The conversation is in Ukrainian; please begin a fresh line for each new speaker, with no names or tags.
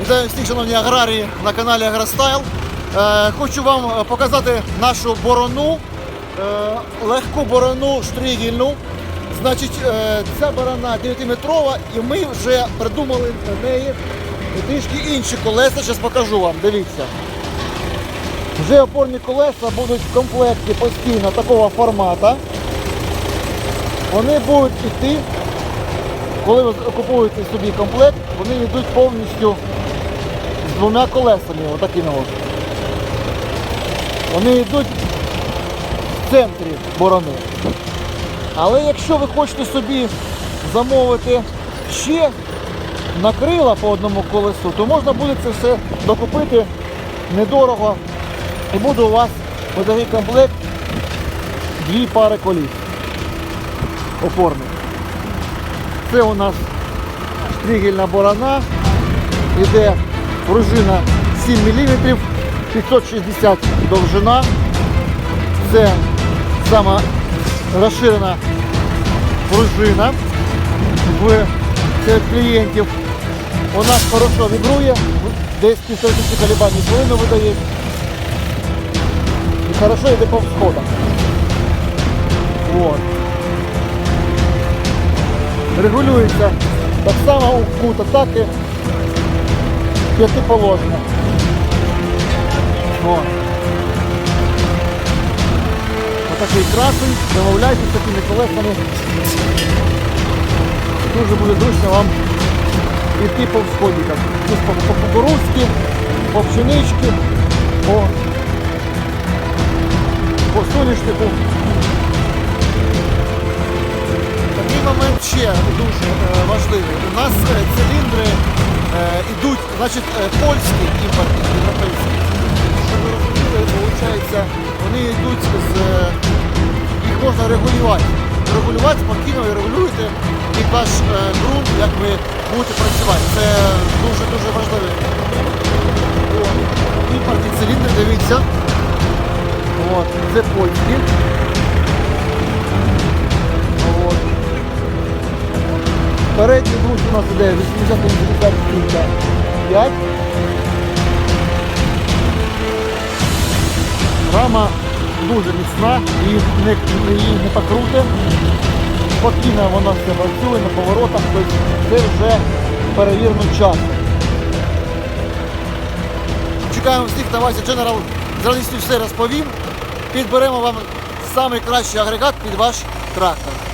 Вітаю всіх, шановні аграрії на каналі Агростайл. Е, хочу вам е, показати нашу борону, е, легку борону штригільну. Значить, ця борона 9-метрова і ми вже придумали на неї трішки інші колеса. Зараз покажу вам, дивіться. Вже опорні колеса будуть в комплекті постійно такого формату. Вони будуть йти коли ви купуєте собі комплект, вони йдуть повністю з двома колесами, отакими от. Вони йдуть в центрі борони. Але якщо ви хочете собі замовити ще на крила по одному колесу, то можна буде це все докупити недорого. І буде у вас отакий комплект дві пари коліс опорних. Це у нас штригельна борона, іде пружина 7 мм, 560 довжина. Це сама розширена пружина в клієнтів. Вона хорошо вібрує, десь колебань в хвилину видає. І хорошо йде по всходам. Вот регулюється так само у кут атаки п'ятиположно. Отакий красень, замовляйте такими колесами. Дуже буде зручно вам йти по всходникам. Тут по, кукурузці, по пшеничці, по, по соняшнику. Ще дуже е, важливий. У нас е, циліндри йдуть, значить, е, польські імпортні, європейські. Щоб ви розуміли, виходить, вони йдуть з. їх можна регулювати. Регулювати спокійно ви регулюєте під ваш ґрунт, як ви будете працювати. Це дуже-дуже важливо. Імпортні циліндри, дивіться. От, це польські. Передній груз у нас іде 80-85. Рама дуже міцна, її не, покрути. Спокійно вона все працює на поворотах, тобто це вже перевірено часом. Чекаємо всіх на Вася General. З радістю все розповім. Підберемо вам найкращий агрегат під ваш трактор.